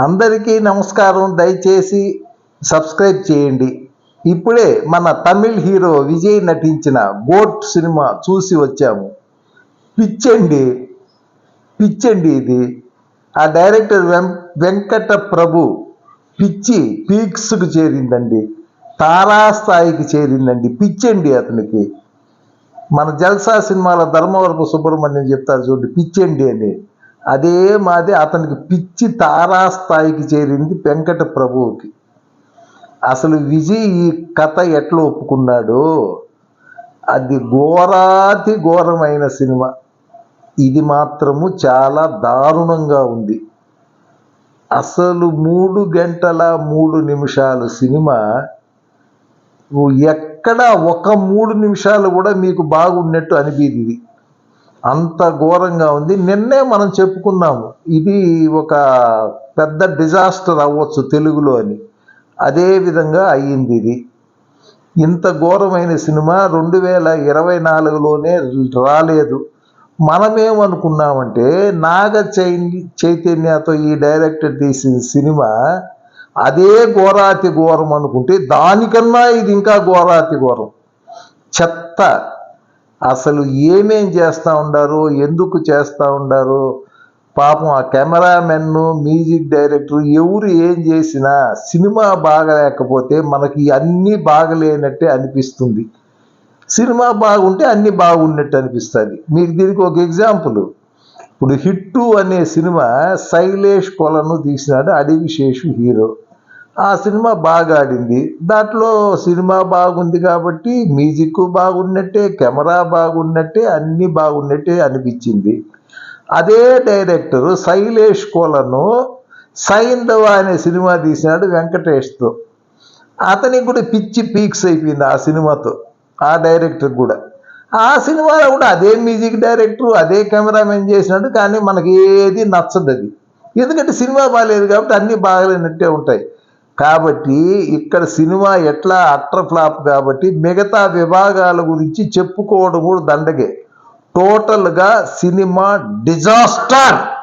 అందరికీ నమస్కారం. దయచేసి సబ్స్క్రైబ్ చేయండి. ఇప్పుడే మన తమిళ్ హీరో విజయ్ నటించిన గోట్ సినిమా చూసి వచ్చాము. పిచ్చండి. పిచ్చండి ఇది. ఆ డైరెక్టర్ వెం వెంకట ప్రభు పిచ్చి పీక్స్కు చేరిందండి. తారాస్థాయికి చేరిందండి. పిచ్చండి అతనికి. మన జల్సా సినిమాలో ధర్మవరపు సుబ్రహ్మణ్యం చెప్తారు చూడండి. పిచ్చండి అని. అదే మాది అతనికి పిచ్చి తారాస్థాయికి చేరింది వెంకట ప్రభువుకి. అసలు విజయ్ ఈ కథ ఎట్లా ఒప్పుకున్నాడో అది ఘోరాతి ఘోరమైన సినిమా. ఇది మాత్రము చాలా దారుణంగా ఉంది. అసలు మూడు గంటల మూడు నిమిషాలు సినిమా ఎక్కడ ఒక మూడు నిమిషాలు కూడా మీకు బాగున్నట్టు అనిపించింది అంత ఘోరంగా ఉంది. నిన్నే మనం చెప్పుకున్నాము ఇది ఒక పెద్ద డిజాస్టర్ అవ్వచ్చు తెలుగులో అని. అదే విధంగా అయ్యింది ఇది. ఇంత ఘోరమైన సినిమా రెండు వేల ఇరవై నాలుగులోనే రాలేదు. మనమేమనుకున్నామంటే నాగ చై చైతన్యతో ఈ డైరెక్టర్ తీసిన సినిమా అదే ఘోరాతి ఘోరం అనుకుంటే దానికన్నా ఇది ఇంకా ఘోరాతి ఘోరం. చెత్త అసలు ఏమేం చేస్తూ ఉండారు ఎందుకు చేస్తూ ఉండారు పాపం ఆ కెమెరామెన్ మ్యూజిక్ డైరెక్టర్ ఎవరు ఏం చేసినా సినిమా బాగలేకపోతే మనకి అన్నీ బాగలేనట్టే అనిపిస్తుంది. సినిమా బాగుంటే అన్నీ బాగున్నట్టు అనిపిస్తుంది. మీకు దీనికి ఒక ఎగ్జాంపుల్ ఇప్పుడు హిట్టు అనే సినిమా శైలేష్ కొలను తీసినాడు అడివిశేషు హీరో. ఆ సినిమా బాగా ఆడింది దాంట్లో సినిమా బాగుంది కాబట్టి మ్యూజిక్ బాగున్నట్టే కెమెరా బాగున్నట్టే అన్నీ బాగున్నట్టే అనిపించింది. అదే డైరెక్టర్ శైలేష్ కోలను సైంధవ అనే సినిమా తీసినాడు వెంకటేష్తో. అతనికి కూడా పిచ్చి పీక్స్ అయిపోయింది ఆ సినిమాతో ఆ డైరెక్టర్ కూడా. ఆ సినిమాలో కూడా అదే మ్యూజిక్ డైరెక్టర్ అదే కెమెరామెన్ చేసినాడు కానీ మనకి ఏది నచ్చదు అది ఎందుకంటే సినిమా బాగాలేదు కాబట్టి అన్నీ బాగాలేనట్టే ఉంటాయి. కాబట్టి ఇక్కడ సినిమా ఎట్లా అట్ర ఫ్లాప్ కాబట్టి మిగతా విభాగాల గురించి చెప్పుకోవడం కూడా దండగే. టోటల్గా సినిమా డిజాస్టర్.